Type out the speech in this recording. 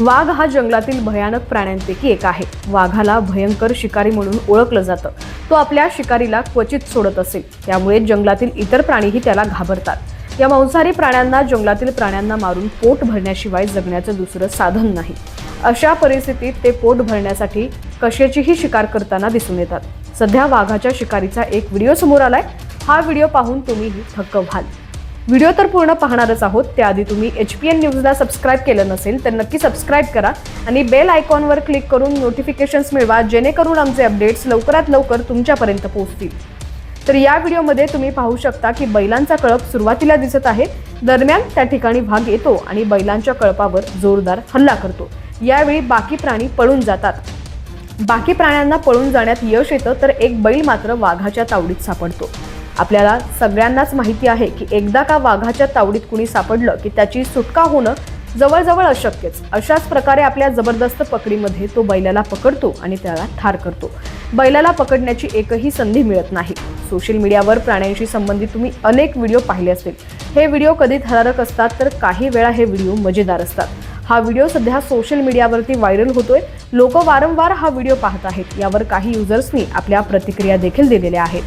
वाघ हा जंगलातील भयानक प्राण्यांपैकी एक आहे. वाघाला भयंकर शिकारी म्हणून ओळखलं जातं. तो आपल्या शिकारीला क्वचित सोडत असेल. त्यामुळे जंगलातील इतर प्राणीही त्याला घाबरतात. या मांसाहारी प्राण्यांना जंगलातील प्राण्यांना मारून पोट भरण्याशिवाय जगण्याचं दुसरं साधन नाही. अशा परिस्थितीत ते पोट भरण्यासाठी कशाचीही शिकार करताना दिसून येतात. सध्या वाघाच्या शिकारीचा एक व्हिडिओ समोर आलाय. हा व्हिडिओ पाहून तुम्हीही थक्क व्हाल. व्हिडिओ तर पूर्ण पाहणारच आहोत. त्याआधी तुम्ही एच पी एन न्यूजला सबस्क्राईब केलं नसेल तर नक्की सबस्क्राईब करा आणि बेल आयकॉनवर क्लिक करून नोटिफिकेशन्स मिळवा जेणेकरून आमचे अपडेट्स लवकरात लवकर तुमच्यापर्यंत पोहोचतील. तर या व्हिडिओमध्ये तुम्ही पाहू शकता की बैलांचा कळप सुरुवातीला दिसत आहे. दरम्यान त्या ठिकाणी भाग येतो आणि बैलांच्या कळपावर जोरदार हल्ला करतो. यावेळी बाकी प्राणी पळून जातात. बाकी प्राण्यांना पळून जाण्यात यश येतं तर एक बैल मात्र वाघाच्या तावडीत सापडतो. आपल्याला सगळ्यांनाच माहिती आहे की एकदा का वाघाच्या तावडीत कुणी सापडलं की त्याची सुटका होणं जवळजवळ अशक्यच. अशाच प्रकारे आपल्या जबरदस्त पकडीमध्ये तो बैलाला पकडतो आणि त्याला ठार करतो. बैलाला पकडण्याची एकही संधी मिळत नाही. सोशल मीडियावर प्राण्यांशी संबंधित तुम्ही अनेक व्हिडिओ पाहिले असतील. हे व्हिडिओ कधी थरारक असतात तर काही वेळा हे व्हिडिओ मजेदार असतात. हा व्हिडिओ सध्या सोशल मीडियावरती व्हायरल होतोय. लोक वारंवार हा व्हिडिओ पाहत आहेत. यावर काही युजर्सनी आपल्या प्रतिक्रिया देखील दिलेल्या आहेत.